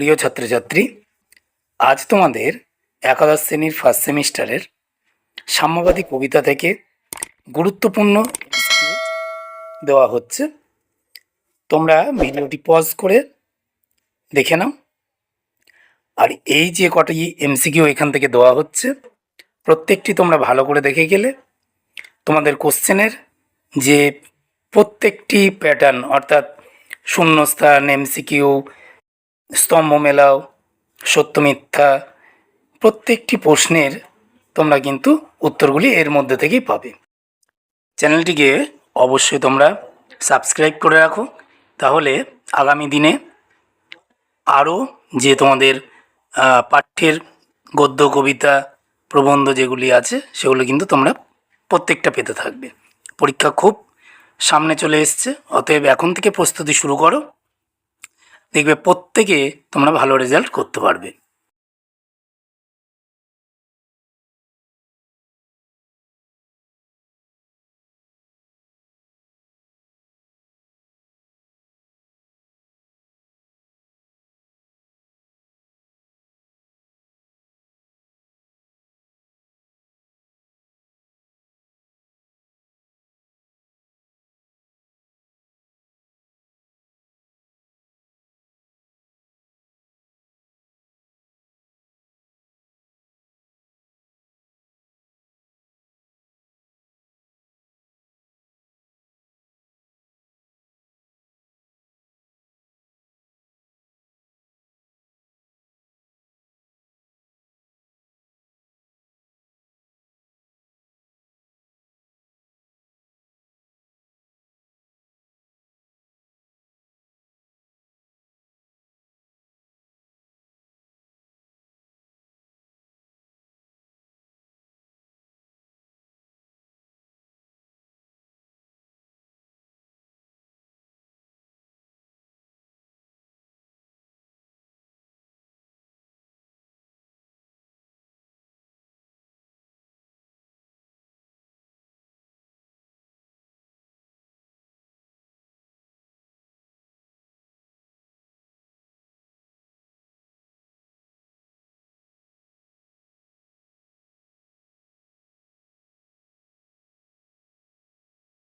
প্রিয় ছাত্রছাত্রী, আজ তোমাদের একাদশ শ্রেণির ফার্স্ট সেমিস্টারের সাম্যবাদী কবিতা থেকে গুরুত্বপূর্ণ দেওয়া হচ্ছে। তোমরা ভিডিওটি পজ করে দেখে নাও। আর এই যে কটি এমসিকিউ এখান থেকে দেওয়া হচ্ছে, প্রত্যেকটি তোমরা ভালো করে দেখে গেলে তোমাদের কোশ্চেনের যে প্রত্যেকটি প্যাটার্ন অর্থাৎ শূন্যস্থান এমসিকিউ স্তম্ভ মেলাও সত্য মিথ্যা, প্রত্যেকটি প্রশ্নের তোমরা কিন্তু উত্তরগুলি এর মধ্যে থেকেই পাবে। চ্যানেলটিকে অবশ্যই তোমরা সাবস্ক্রাইব করে রাখো। তাহলে আগামী দিনে আরও যে তোমাদের পাঠ্যের গদ্য, কবিতা, প্রবন্ধ যেগুলি আছে, সেগুলো কিন্তু তোমরা প্রত্যেকটা পেতে থাকবে। পরীক্ষা খুব সামনে চলে এসছে, অতএব এখন থেকে প্রস্তুতি শুরু করো। দেখবে প্রত্যেকে তোমরা ভালো রেজাল্ট করতে পারবে।